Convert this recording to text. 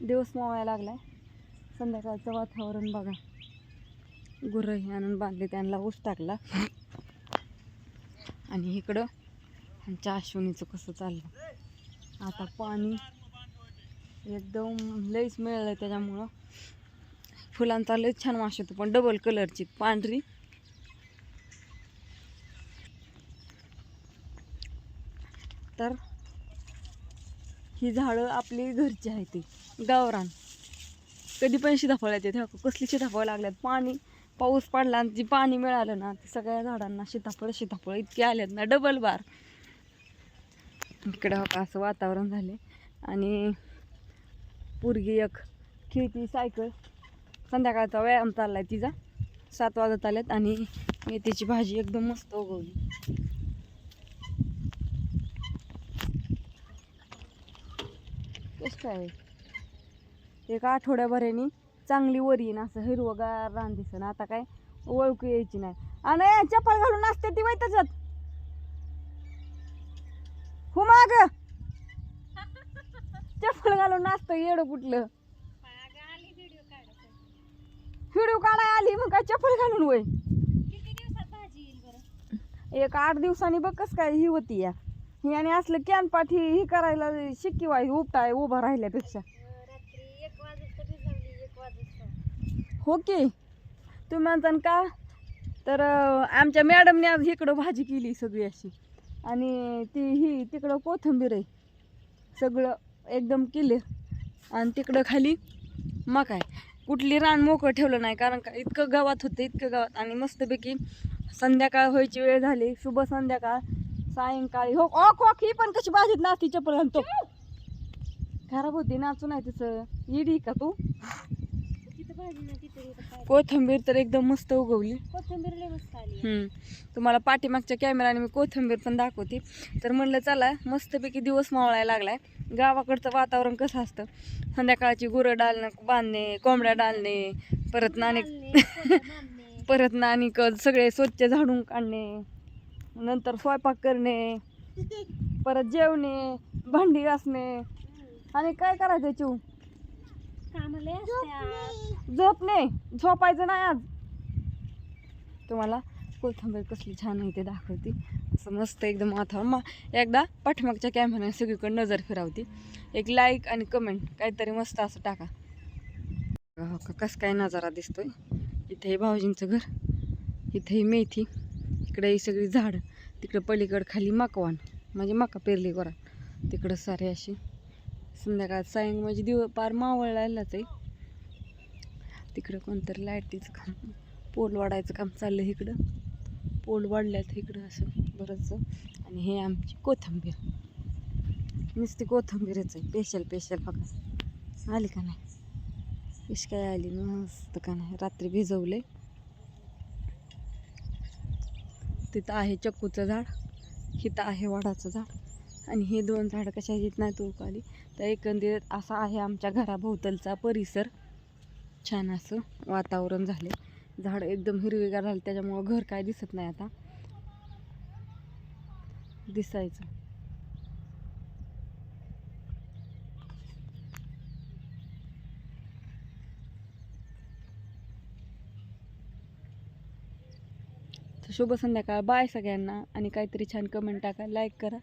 दिवस मावायला लागलाय. संध्याकाळचं वातावरण बघा. गुरंही आणून बांधले त्यांना ऊस टाकला. आणि इकडं आमच्या अश्विनीचं कसं चाललं. आता पाणी एकदम लईच मिळालं त्याच्यामुळं. फुलांचा लईच छान वास येतो पण डबल कलरची पांढरी. तर ही झाडं आपली घरची आहे ती. गावरान. कधी पण सीताफळ येते. कसली सीताफळ लागल्यात. पाणी पाऊस पडला आणि जी पाणी मिळालं ना ती सगळ्या झाडांना सीताफळ सीताफळ इतके आलेत ना डबल बार. इकडं हो का असं वातावरण झाले आणि पोरगी एक खेळती सायकल. संध्याकाळचा व्यायाम चालला आहे तिचा. सात वाजत आल्यात आणि मेथीची भाजी एकदम मस्त उगवली. कसं काय एक आठवड्याभराने चांगली वर येईन असं हिरवगार रान दिसन आता काय ओळखू यायची नाही. आणि चप्पल घालून असते ती त्याच्यात. हो माग? चप्पल घालून नाचतं येडं कुठलं? व्हिडिओ काढाय आली मग काय चप्पल घालून वय? एक आठ दिवसांनी बघ कस काय ही होती या. ही आणि असलं कॅन पाठी ही करायला शिक्की वाई उपटाय उभा राहिल्यापेक्षा. हो की? तुम्ही म्हणता ना का? तर अं, आमच्या मॅडमने आज इकडं भाजी केली सगळी अशी. आणि ती ही तिकडं कोथिंबीर आहे. सगळं एकदम क्लिअर आणि तिकडं खाली मकाय कुठली रान मोकळं ठेवलं नाही कारण का इतकं गावात होतं इतकं गावात. आणि मस्तपैकी संध्याकाळ व्हायची वेळ झाली. शुभ संध्याकाळ. सायंकाळी. हो ओ खोक ही पण कशी भाजीत नाचती चप्पल घालतो खराब होती नाचू नाही तिचं. इडी का तू? कोथिंबीर तर एकदम मस्त उगवली. हम्म. तुम्हाला पाठीमागच्या कॅमेराने मी कोथिंबीर पण दाखवते. तर म्हणलं चला मस्तपैकी दिवस मावळायला लागलाय. गावाकडचं वातावरण कसं असतं? संध्याकाळची गुरं डालणं बांधणे कोंबड्या डालणे परत नाणे परत नाणी सगळे स्वच्छ झाडून काढणे. नंतर स्वयंपाक करणे परत जेवणे भांडी घासणे. आणि काय करायचं चिव झोपणे झोपायचं नाही आज. तुम्हाला कोथंबीर कसली छान आहे ते दाखवते. असं मस्त एकदम वातावरण मा एकदा पाठीमागच्या कॅमेऱ्याने सगळीकडे नजर फिरवते. एक लाईक आणि कमेंट काहीतरी मस्त असं टाका. हो का कसं काय नजारा दिसतोय? इथे हे भाऊजींचं घर इथे ही मेथी. इकडे ही सगळी झाडं तिकडं पलीकडं खाली मकवान म्हणजे मका पेरली गोरा. तिकडं सारे अशी. संध्याकाळ सायंग म्हणजे दिव पार मावळलाच आहे. तिकडं कोणतरी लाईटीचं काम पोल वाढायचं काम चाललं इकडं. पोल वाढल्यात इकडं असं बरंचसं आणि हे आमची कोथंबीर. नुसती कोथंबीरच आहे पेशल पेशल बघा. आली का नाही? इश काय आली? मस्त का नाही? रात्री भिजवले तिथं आहे चक्कूचं झाड इथं आहे वडाचं झाड. आणि हे दोन झाडं कशा येत नाही तो आली तर एकंदरीत असा आहे आमच्या घराभोवतलचा परिसर. छान असं वातावरण झाले झाड एकदम हिरवेगार झाले त्याच्यामुळं घर काय दिसत नाही आता. दिसायचं. शुभ संध्याकाळ. बाय सगळ्यांना. आणि काहीतरी छान कमेंट टाका. लाईक करा.